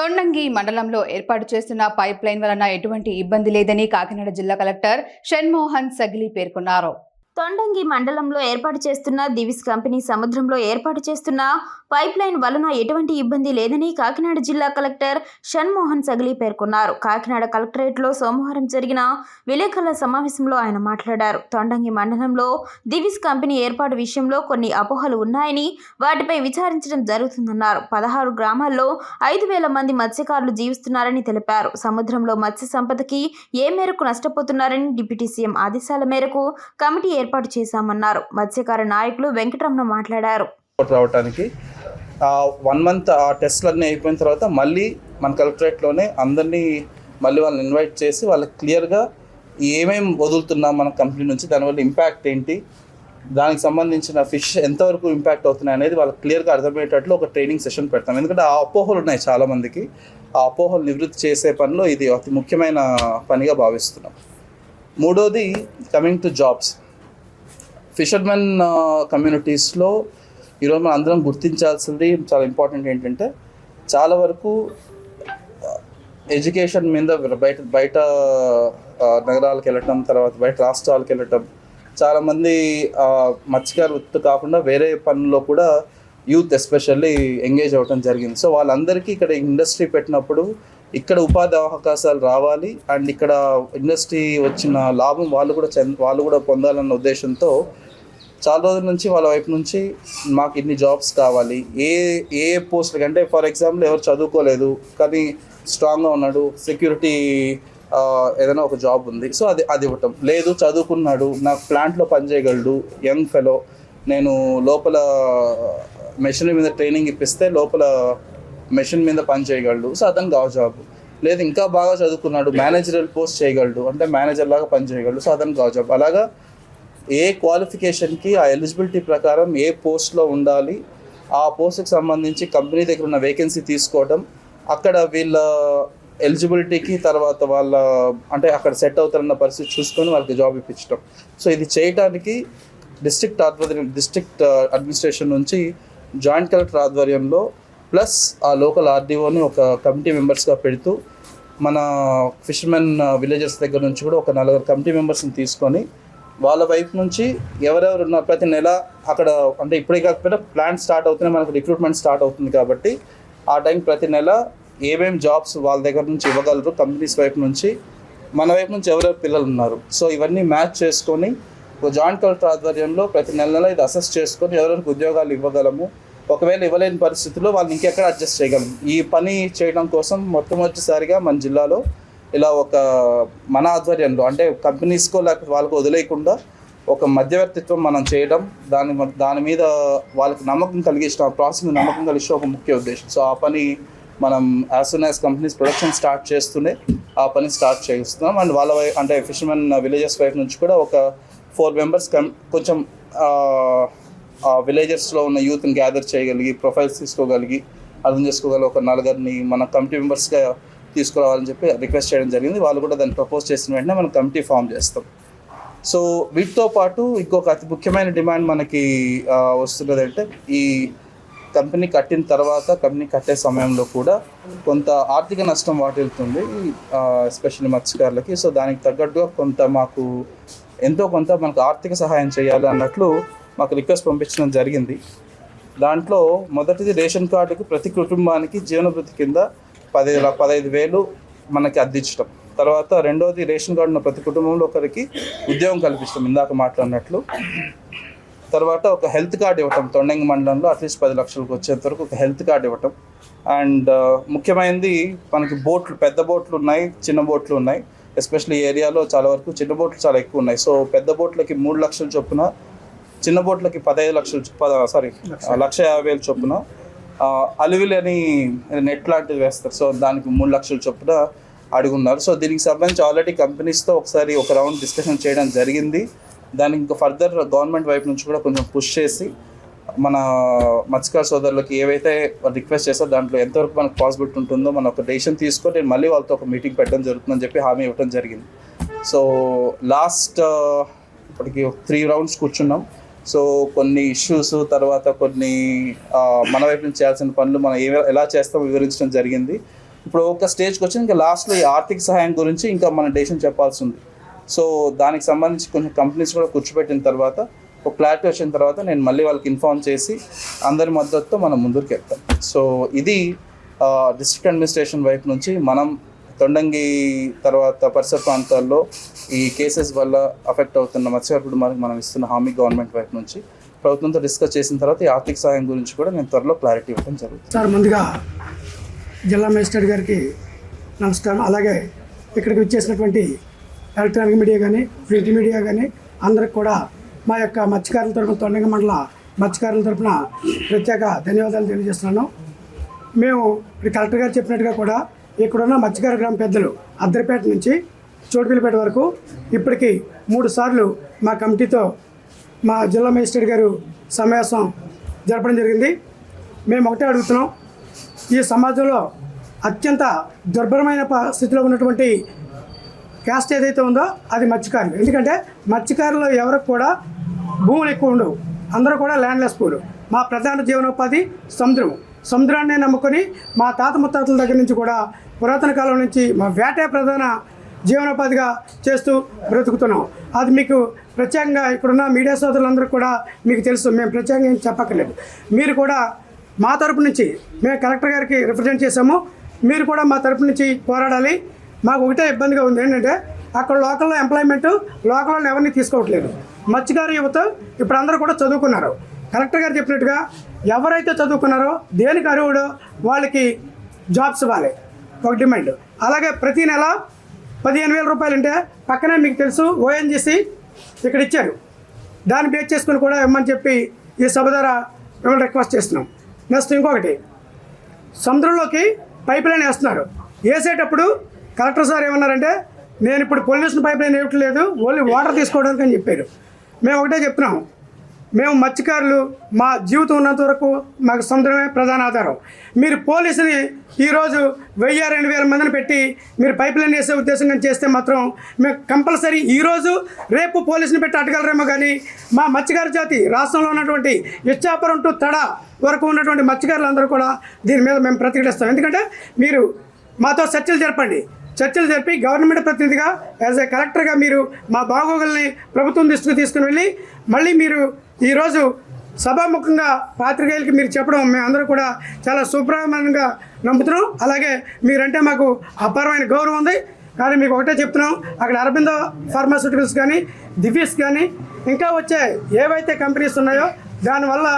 తొండంగి మండలంలో ఏర్పాటు చేస్తున్న పైప్ లైన్ వలన ఎటువంటి ఇబ్బంది లేదని కాకినాడ జిల్లా కలెక్టర్ షణ్మోహన్ సగిలి పేర్కొన్నారు. తొండంగి మండలంలో ఏర్పాటు చేస్తున్న దివిస్ కంపెనీ సముద్రంలో ఏర్పాటు చేస్తున్న పైప్ లైన్ వలన ఎటువంటి ఇబ్బంది లేదని కాకినాడ జిల్లా కలెక్టర్ షణ్మోహన్ సగలి పేర్కొన్నారు. కాకినాడ కలెక్టరేట్లో సోమవారం జరిగిన విలేకరుల సమావేశంలో ఆయన మాట్లాడారు. తొండంగి మండలంలో దివిస్ కంపెనీ ఏర్పాటు విషయంలో కొన్ని అపోహలు ఉన్నాయని వాటిపై విచారించడం జరుగుతుందన్నారు. పదహారు గ్రామాల్లో ఐదు వేల మంది మత్స్యకారులు జీవిస్తున్నారని తెలిపారు. సముద్రంలో మత్స్య సంపదకి ఏ మేరకు నష్టపోతున్నారని డిప్యూటీ సీఎం ఆదేశాల మేరకు కమిటీ ఏర్పాటు ఏర్పాటు చేశామన్నారు. మత్స్యకార నాయకులు వెంకటరమణ మాట్లాడారు. రావడానికి వన్ మంత్ ఆ టెస్ట్లన్నీ అయిపోయిన తర్వాత మళ్ళీ మన కలెక్టరేట్లోనే అందరినీ మళ్ళీ వాళ్ళని ఇన్వైట్ చేసి వాళ్ళకి క్లియర్గా ఏమేమి వదులుతున్నాం మన కంపెనీ నుంచి దానివల్ల ఇంపాక్ట్ ఏంటి దానికి సంబంధించిన ఫిష్ ఎంతవరకు ఇంపాక్ట్ అవుతున్నాయి అనేది వాళ్ళకి క్లియర్గా అర్థమయ్యేటట్లు ఒక ట్రైనింగ్ సెషన్ పెడతాం. ఎందుకంటే ఆ అపోహలు ఉన్నాయి చాలామందికి. ఆ అపోహలు నివృత్తి చేసే పనిలో ఇది అతి ముఖ్యమైన పనిగా భావిస్తున్నాం. మూడోది కమింగ్ టు జాబ్స్ ఫిషర్మెన్ కమ్యూనిటీస్లో ఈరోజు మనం అందరం గుర్తించాల్సింది చాలా ఇంపార్టెంట్ ఏంటంటే చాలా వరకు ఎడ్యుకేషన్ మీద బయట బయట నగరాలకు వెళ్ళటం తర్వాత బయట రాష్ట్రాలకు వెళ్ళటం చాలామంది ఆ, మత్స్యకార వృత్తి కాకుండా వేరే పనుల్లో కూడా యూత్ ఎస్పెషల్లీ ఎంగేజ్ అవ్వటం జరిగింది. సో వాళ్ళందరికీ ఇక్కడ ఇండస్ట్రీ పెట్టినప్పుడు ఇక్కడ ఉపాధి అవకాశాలు రావాలి అండ్ ఇక్కడ ఇండస్ట్రీ వచ్చిన లాభం వాళ్ళు కూడా చెంద వాళ్ళు కూడా పొందాలన్న ఉద్దేశంతో చాలా రోజుల నుంచి వాళ్ళ వైపు నుంచి మాకు ఇన్ని జాబ్స్ కావాలి. ఏ ఏ పోస్టులకి అంటే ఫర్ ఎగ్జాంపుల్ ఎవరు చదువుకోలేదు కానీ స్ట్రాంగ్గా ఉన్నాడు సెక్యూరిటీ ఏదైనా ఒక జాబ్ ఉంది. సో అది అది ఇవ్వటం. లేదు చదువుకున్నాడు నాకు ప్లాంట్లో పనిచేయగలడు యంగ్ ఫెలో నేను లోపల మెషిన్ మీద ట్రైనింగ్ ఇప్పిస్తే లోపల మెషిన్ మీద పని చేయగలడు. సో అతను కావు జాబ్ లేదు ఇంకా బాగా చదువుకున్నాడు మేనేజరల్ పోస్ట్ చేయగలడు అంటే మేనేజర్ లాగా పని చేయగలడు. సో అతను కావు జాబ్ అలాగా ఏ క్వాలిఫికేషన్కి ఆ ఎలిజిబిలిటీ ప్రకారం ఏ పోస్ట్లో ఉండాలి ఆ పోస్ట్కి సంబంధించి కంపెనీ దగ్గర ఉన్న వేకెన్సీ తీసుకోవడం అక్కడ వీళ్ళ ఎలిజిబిలిటీకి తర్వాత వాళ్ళ అంటే అక్కడ సెట్ అవుతారన్న పరిస్థితి చూసుకొని వాళ్ళకి జాబ్ ఇప్పించడం సో ఇది చేయడానికి డిస్ట్రిక్ట్ ఆధ్వర్యం డిస్ట్రిక్ట్ అడ్మినిస్ట్రేషన్ నుంచి జాయింట్ కలెక్టర్ ఆధ్వర్యంలో ప్లస్ ఆ లోకల్ ఆర్డీఓని ఒక కమిటీ మెంబర్స్గా పెడుతూ మన ఫిషర్మెన్ విలేజెస్ దగ్గర నుంచి కూడా ఒక నలుగురు కమిటీ మెంబర్స్ని తీసుకొని వాళ్ళ వైపు నుంచి ఎవరెవరు ఉన్నారు? ప్రతి నెల అక్కడ అంటే ఇప్పుడే కాకపోయినా ప్లాన్ స్టార్ట్ అవుతున్నాయి మనకు రిక్రూట్మెంట్ స్టార్ట్ అవుతుంది కాబట్టి ఆ టైం ప్రతి నెల ఏమేమి జాబ్స్ వాళ్ళ దగ్గర నుంచి ఇవ్వగలరు? కంపెనీస్ వైపు నుంచి మన వైపు నుంచి ఎవరెవరు పిల్లలు ఉన్నారు? సో ఇవన్నీ మ్యాచ్ చేసుకొని ఒక జాయింట్ కలెక్టర్ ఆధ్వర్యంలో ప్రతి నెల నెల ఇది అసెస్ చేసుకొని ఎవరెవరికి ఉద్యోగాలు ఇవ్వగలము? ఒకవేళ ఇవ్వలేని పరిస్థితుల్లో వాళ్ళని ఇంకెక్కడ అడ్జస్ట్ చేయగలం? ఈ పని చేయడం కోసం మొట్టమొదటిసారిగా మన జిల్లాలో ఇలా ఒక మన ఆధ్వర్యంలో అంటే కంపెనీస్కో లేకపోతే వాళ్ళకు వదిలేయకుండా ఒక మధ్యవర్తిత్వం మనం చేయడం దాని దాని మీద వాళ్ళకి నమ్మకం కలిగించడం ప్రాసెస్ నమ్మకం కలిగించడం ఒక ముఖ్య ఉద్దేశం. సో ఆ పని మనం as soon as companies production start చేస్తూనే ఆ పని స్టార్ట్ చేస్తున్నాం అండ్ వాళ్ళ వై అంటే ఫిషర్మెన్ విలేజెస్ వైఫ్ నుంచి కూడా ఒక ఫోర్ మెంబర్స్ కం కొంచెం ఆ విలేజెస్లో ఉన్న యూత్ని గ్యాదర్ చేయగలిగి ప్రొఫైల్స్ తీసుకోగలిగి అర్థం చేసుకోగలిగి ఒక నలుగురిని మన కమిటీ మెంబర్స్గా తీసుకురావాలని చెప్పి రిక్వెస్ట్ చేయడం జరిగింది. వాళ్ళు కూడా దాన్ని ప్రపోజ్ చేసిన వెంటనే మనం కమిటీ ఫామ్ చేస్తాం. సో వీటితో పాటు ఇంకొక అతి ముఖ్యమైన డిమాండ్ మనకి వస్తున్నది అంటే ఈ కంపెనీ కట్టిన తర్వాత కంపెనీ కట్టే సమయంలో కూడా కొంత ఆర్థిక నష్టం వాటిల్తుంది ఎస్పెషల్లీ మత్స్యకారులకి. సో దానికి తగ్గట్టుగా కొంత మాకు ఎంతో కొంత మనకు ఆర్థిక సహాయం చేయాలి అన్నట్లు మాకు రిక్వెస్ట్ పంపించడం జరిగింది. దాంట్లో మొదటిది రేషన్ కార్డుకి ప్రతి కుటుంబానికి జీవనభృతి కింద పదిహేను పదహైదు వేలు మనకి అందించడం తర్వాత రెండోది రేషన్ కార్డు ఉన్న ప్రతి కుటుంబంలో ఒకరికి ఉద్యోగం కల్పించడం ఇందాక మాట్లాడినట్లు. తర్వాత ఒక హెల్త్ కార్డ్ ఇవ్వటం తొండంగి మండలంలో అట్లీస్ట్ పది లక్షలకు వచ్చేంత వరకు ఒక హెల్త్ కార్డ్ ఇవ్వటం. అండ్ ముఖ్యమైనది మనకి బోట్లు పెద్ద బోట్లు ఉన్నాయి చిన్న బోట్లు ఉన్నాయి. ఎస్పెషల్లీ ఏరియాలో చాలా వరకు చిన్న బోట్లు చాలా ఎక్కువ ఉన్నాయి. సో పెద్ద బోట్లకి మూడు లక్షల చొప్పున చిన్న బోట్లకి పదహైదు లక్షలు సారీ లక్ష యాభై వేలు చొప్పున అలివిలి అని నెట్ లాంటిది వేస్తారు. సో దానికి మూడు లక్షల చొప్పున అడుగున్నారు. సో దీనికి సంబంధించి ఆల్రెడీ కంపెనీస్తో ఒకసారి ఒక రౌండ్ డిస్కషన్ చేయడం జరిగింది. దానికి ఇంకా ఫర్దర్ గవర్నమెంట్ వైపు నుంచి కూడా కొంచెం పుష్ చేసి మన మత్స్యకార సోదరులకి ఏవైతే రిక్వెస్ట్ చేస్తారో దాంట్లో ఎంతవరకు మనకు పాసిబిలిటీ ఉంటుందో మనం ఒక డెసిషన్ తీసుకొని నేను మళ్ళీ వాళ్ళతో ఒక మీటింగ్ పెట్టడం జరుగుతుందని చెప్పి హామీ ఇవ్వడం జరిగింది. సో లాస్ట్ ఇప్పటికి త్రీ రౌండ్స్ కూర్చున్నాం. సో కొన్ని ఇష్యూస్ తర్వాత కొన్ని మన వైపు నుంచి చేయాల్సిన పనులు మనం ఏ ఎలా చేస్తామో వివరించడం జరిగింది. ఇప్పుడు ఒక స్టేజ్కి వచ్చి ఇంకా లాస్ట్లో ఈ ఆర్థిక సహాయం గురించి ఇంకా మన డెసిషన్ చెప్పాల్సి ఉంది. సో దానికి సంబంధించి కొంచెం కంపెనీస్ కూడా కూర్చోబెట్టిన తర్వాత ఒక క్లారిటీ వచ్చిన తర్వాత నేను మళ్ళీ వాళ్ళకి ఇన్ఫార్మ్ చేసి అందరి మద్దతుతో మనం ముందుకు వెళ్తాం. సో ఇది డిస్ట్రిక్ట్ అడ్మినిస్ట్రేషన్ వైపు నుంచి మనం తొండంగి తర్వాత పరిసర ప్రాంతాల్లో ఈ కేసెస్ వల్ల అఫెక్ట్ అవుతున్న మత్స్యకారుడు మనకి మనం ఇస్తున్న హామీ గవర్నమెంట్ వైపు నుంచి ప్రభుత్వంతో డిస్కస్ చేసిన తర్వాత ఈ ఆర్థిక సహాయం గురించి కూడా నేను త్వరలో క్లారిటీ ఇవ్వడం జరుగుతుంది. సార్ ముందుగా జిల్లా మేజిస్ట్రేట్ గారికి నమస్కారం. అలాగే ఇక్కడికి వచ్చేసినటువంటి ఎలక్ట్రానిక్ మీడియా కానీ ప్రింట్ మీడియా కానీ అందరికి కూడా మా యొక్క మత్స్యకారుల తరపున తొండంగ మండల మత్స్యకారుల తరపున ప్రత్యేక ధన్యవాదాలు తెలియజేస్తున్నాను. మేము ఇప్పుడు కలెక్టర్ గారు చెప్పినట్టుగా కూడా ఇక్కడున్న మత్స్యకార గ్రామ పెద్దలు అద్దరిపేట నుంచి చోటుపల్లిపేట వరకు ఇప్పటికీ మూడు సార్లు మా కమిటీతో మా జిల్లా మేజిస్ట్రేట్ గారు సమావేశం జరపడం జరిగింది. మేము ఒకటే అడుగుతున్నాం. ఈ సమాజంలో అత్యంత దుర్భరమైన స్థితిలో ఉన్నటువంటి క్యాస్ట్ ఏదైతే ఉందో అది మత్స్యకారులు. ఎందుకంటే మత్స్యకారులు ఎవరికి కూడా భూములు ఎక్కువ ఉండవు. అందరూ కూడా ల్యాండ్లెస్ పూలు. మా ప్రధాన జీవనోపాధి సముద్రం సముద్రాన్ని నమ్ముకొని మా తాత ముత్తాతల దగ్గర నుంచి కూడా పురాతన కాలం నుంచి మా వేటే ప్రధాన జీవనోపాధిగా చేస్తూ బ్రతుకుతున్నాం. అది మీకు ప్రత్యేకంగా ఇక్కడున్న మీడియా సోదరులందరూ కూడా మీకు తెలుసు. మేము ప్రత్యేకంగా ఏం చెప్పక్కర్లేదు. మీరు కూడా మా తరపు నుంచి మేము కలెక్టర్ గారికి రిప్రజెంట్ చేశాము. మీరు కూడా మా తరపు నుంచి పోరాడాలి. మాకు ఒకటే ఇబ్బందిగా ఉంది. ఏంటంటే అక్కడ లోకల్లో ఎంప్లాయ్మెంట్ లోకల్లో ఎవరిని తీసుకోవట్లేదు. మత్స్యకారు యువత ఇప్పుడు అందరూ కూడా చదువుకున్నారు. కలెక్టర్ గారు చెప్పినట్టుగా ఎవరైతే చదువుకున్నారో దేనికి అర్హుడో వాళ్ళకి జాబ్స్ ఇవ్వాలి. ఒక డిమాండ్. అలాగే ప్రతి నెల పదిహేను వేల రూపాయలు అంటే పక్కనే మీకు తెలుసు ఓఎన్జీసీ ఇక్కడ ఇచ్చారు. దాన్ని బేస్ చేసుకుని కూడా ఇవ్వమని చెప్పి ఈ సభ ద్వారా మిమ్మల్ని రిక్వెస్ట్ చేస్తున్నాం. నెక్స్ట్ ఇంకొకటి సముద్రంలోకి పైప్ లైన్ వేస్తున్నారు. వేసేటప్పుడు కలెక్టర్ సార్ ఏమన్నారంటే నేను ఇప్పుడు పొల్యూషన్ పైప్ లైన్ వేయట్లేదు ఓన్లీ వాటర్ తీసుకోవడానికి అని చెప్పారు. మేము ఒకటే చెప్తున్నాం మేము మత్స్యకారులు మా జీవితం ఉన్నంత వరకు మాకు సముద్రమే ప్రధాన ఆధారం. మీరు పోలీసుని ఈరోజు వెయ్యి రెండు వేల మందిని పెట్టి మీరు పైప్ లైన్ వేసే ఉద్దేశంగా చేస్తే మాత్రం మేము కంపల్సరీ ఈరోజు రేపు పోలీసుని పెట్టి అడగలరేమో కానీ మా మత్స్యకారు జాతి రాష్ట్రంలో ఉన్నటువంటి ఇచ్చాపురం టు తడ వరకు ఉన్నటువంటి మత్స్యకారులందరూ కూడా దీని మీద మేము ప్రతిఘటిస్తాం. ఎందుకంటే మీరు మాతో చర్చలు జరపండి. చర్చలు జరిపి గవర్నమెంట్ ప్రతినిధిగా యాజ్ ఏ కలెక్టర్గా మీరు మా బాగోగుల్ని ప్రభుత్వం దృష్టికి తీసుకుని వెళ్ళి మళ్ళీ మీరు ఈరోజు సభాముఖంగా పాత్రికేయులకి మీరు చెప్పడం మేమందరూ కూడా చాలా సుప్రమంగా నమ్ముతున్నాం. అలాగే మీరంటే మాకు అపారమైన గౌరవం ఉంది. కానీ మీకు ఒకటే చెప్తున్నాం అక్కడ అరబిందో ఫార్మాస్యూటికల్స్ కానీ దివ్యస్ కానీ ఇంకా వచ్చే ఏవైతే కంపెనీస్ ఉన్నాయో దానివల్ల